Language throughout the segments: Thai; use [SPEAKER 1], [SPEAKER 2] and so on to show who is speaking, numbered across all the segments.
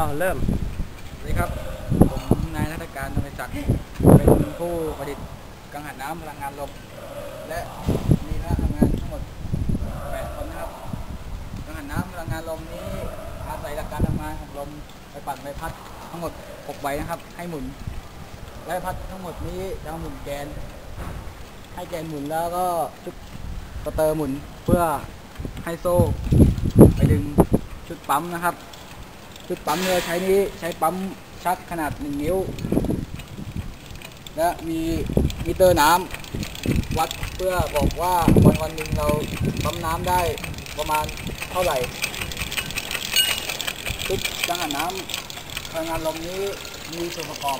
[SPEAKER 1] อ้าวเริ่ม
[SPEAKER 2] สวัสดีครับ ผมนายนักการนนทจักรเป็นผู้ประดิษฐ์กังหันน้ำพลังงานลม และมีคณะทำงานทั้งหมด8คนนะครับ กังหันน้ำพลังงานลมนี้อาศัยหลักการทำงานของลมไปปั่นใบพัดทั้งหมด6ใบนะครับ ให้หมุนใบพัดทั้งหมดนี้จะหมุนแกน ให้แกนหมุนแล้วก็ชุดสเตอร์หมุนเพื่อให้โซ่ ไปดึงชุดปั๊มนะครับ ชุดปั๊มเนี่ยใช้นี้ใช้ปั๊มชักขนาด 1 นิ้ว และมีมิเตอร์น้ำวัดเพื่อบอกว่าวันวันหนึ่งเราปั๊มน้ำได้ประมาณเท่าไหร่ชุดจังหันน้ำพลังงานลมนี้มีส่วนประกอบ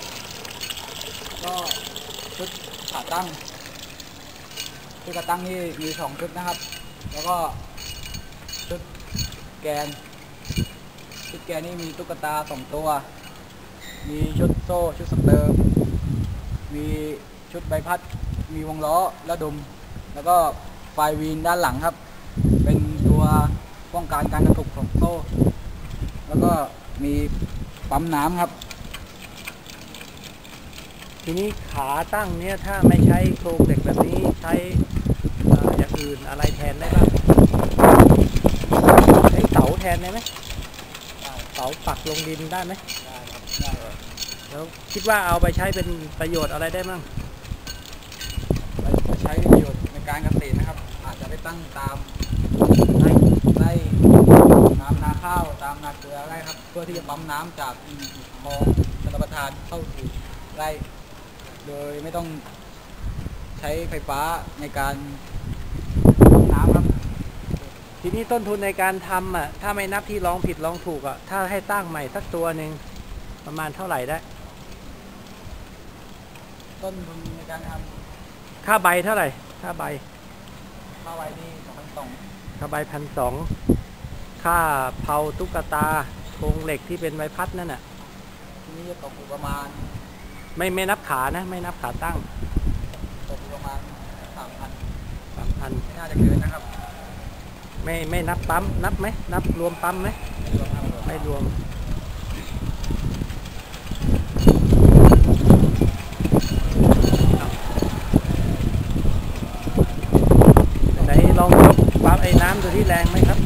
[SPEAKER 2] ก็ชุดขาตั้งชุดขาตั้งนี่มีสองชุดนะครับ แล้วก็ชุดแกน ชุดแกนี่มีตุ๊กตาสองตัว มีชุดโซ่ชุดสเตอร์มีชุดใบพัด มีวงล้อและดม แล้วก็ไฟวีนด้านหลังครับ เป็นตัวป้องกันการกระตุกของโซ่แล้วก็มีปั๊มน้ำครับ
[SPEAKER 1] ทีนี้ขาตั้งเนี่ยถ้าไม่ใช้โครงเหล็กแบบนี้ใช้ออย่างอื่นอะไรแทนได้บ้างใช้เสาแทนได้ไหม เสาปักลงดินได้ไหม
[SPEAKER 2] ได้ครับได้ครับ
[SPEAKER 1] แล้วคิดว่าเอาไปใช้เป็นประโยชน์อะไรได้บ้าง
[SPEAKER 2] ไปใช้ประโยชน์ในการเกษตรนะครับ อาจจะไปตั้งตามไร่ไร่น้ำนาข้าวตามนาเกลือไร่ครับ เพื่อที่จะปั๊มน้ำจากคลองชลประทานเข้าสู่ไร่ โดยไม่ต้องใช้ไฟฟ้าในการปั๊มน้ำครับ
[SPEAKER 1] ทีนี้ต้นทุนในการทำอะ ถ้าไม่นับที่ลองผิดลองถูกอะ ถ้าให้ตั้งใหม่สักตัวหนึ่งประมาณเท่าไหร่ได้
[SPEAKER 2] ต้นทุนในการท
[SPEAKER 1] ค่าใบเท่าไหร่ ค่าใบำ
[SPEAKER 2] ข้าวไว้นี่สองพันสอง
[SPEAKER 1] ค่าใบพันสอง ค่าเผาตุ๊กตาโครงเหล็กที่เป็นใบพัดนั่นน่ะ
[SPEAKER 2] ทีนี้จะตกอยู่ประมาณ
[SPEAKER 1] ไม่ไม่นับขานะ ไม่นับขาตั้ง
[SPEAKER 2] ตกอยู่ประมาณสามพัน
[SPEAKER 1] สามพัน
[SPEAKER 2] ไม่น่าจะเกินนะครับ
[SPEAKER 1] ไม่ไม่นับปั๊มนับไหมนับรวมปั๊มไหม
[SPEAKER 2] ไม่รวม
[SPEAKER 1] ไหนลองยกปั๊มไอ้น้ำดูที่แรงไหมครับ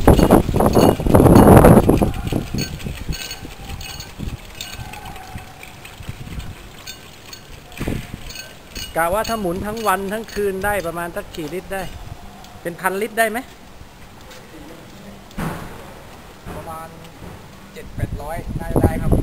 [SPEAKER 1] กะว่าถ้าหมุนทั้งวันทั้งคืนได้ประมาณสักกี่ลิตรได้ เป็นพันลิตรได้ไหม แปดร้อย
[SPEAKER 2] ได้ได้ครับ